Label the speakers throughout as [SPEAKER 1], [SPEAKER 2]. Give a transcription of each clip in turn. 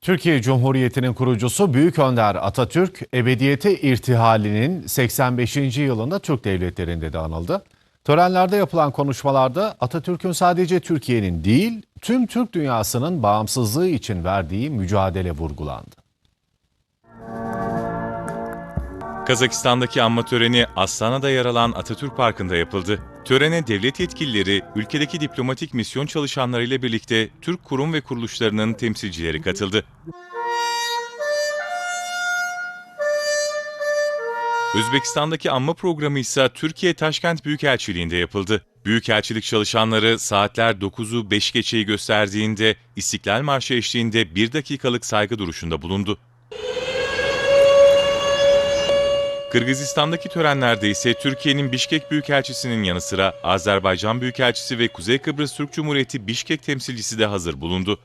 [SPEAKER 1] Türkiye Cumhuriyeti'nin kurucusu Büyük Önder Atatürk, ebediyete irtihalinin 85. yılında Türk devletlerinde de anıldı. Törenlerde yapılan konuşmalarda Atatürk'ün sadece Türkiye'nin değil, tüm Türk dünyasının bağımsızlığı için verdiği mücadele vurgulandı.
[SPEAKER 2] Kazakistan'daki anma töreni Astana'da yer alan Atatürk Parkı'nda yapıldı. Törene devlet yetkilileri, ülkedeki diplomatik misyon çalışanları ile birlikte Türk kurum ve kuruluşlarının temsilcileri katıldı. Özbekistan'daki anma programı ise Türkiye Taşkent Büyükelçiliği'nde yapıldı. Büyükelçilik çalışanları saatler 9'u 5 geçeyi gösterdiğinde İstiklal Marşı eşliğinde bir dakikalık saygı duruşunda bulundu. Kırgızistan'daki törenlerde ise Türkiye'nin Bişkek Büyükelçisi'nin yanı sıra Azerbaycan Büyükelçisi ve Kuzey Kıbrıs Türk Cumhuriyeti Bişkek temsilcisi de hazır bulundu.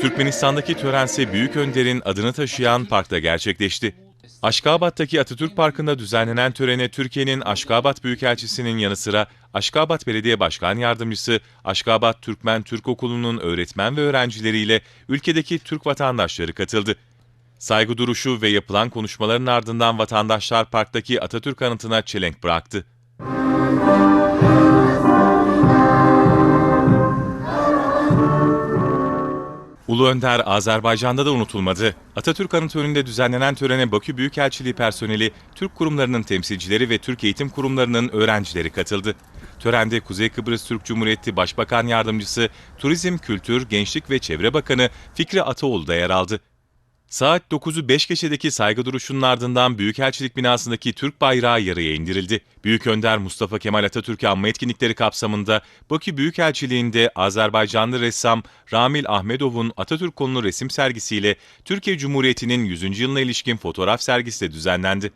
[SPEAKER 2] Türkmenistan'daki törense Büyük Önder'in adını taşıyan parkta gerçekleşti. Aşkabat'taki Atatürk Parkı'nda düzenlenen törene Türkiye'nin Aşkabat Büyükelçisi'nin yanı sıra Aşkabat Belediye Başkan Yardımcısı, Aşkabat Türkmen Türk Okulu'nun öğretmen ve öğrencileriyle ülkedeki Türk vatandaşları katıldı. Saygı duruşu ve yapılan konuşmaların ardından vatandaşlar parktaki Atatürk anıtına çelenk bıraktı. Ulu Önder Azerbaycan'da da unutulmadı. Atatürk Anıtı önünde düzenlenen törene Bakü Büyükelçiliği personeli, Türk kurumlarının temsilcileri ve Türk eğitim kurumlarının öğrencileri katıldı. Törende Kuzey Kıbrıs Türk Cumhuriyeti Başbakan Yardımcısı, Turizm, Kültür, Gençlik ve Çevre Bakanı Fikri Ataoğlu da yer aldı. Saat 9'u 5 geçedeki saygı duruşunun ardından Büyükelçilik binasındaki Türk bayrağı yarıya indirildi. Büyük Önder Mustafa Kemal Atatürk'ü anma etkinlikleri kapsamında Bakü Büyükelçiliği'nde Azerbaycanlı ressam Ramil Ahmedov'un Atatürk konulu resim sergisiyle Türkiye Cumhuriyeti'nin 100. yılına ilişkin fotoğraf sergisi de düzenlendi.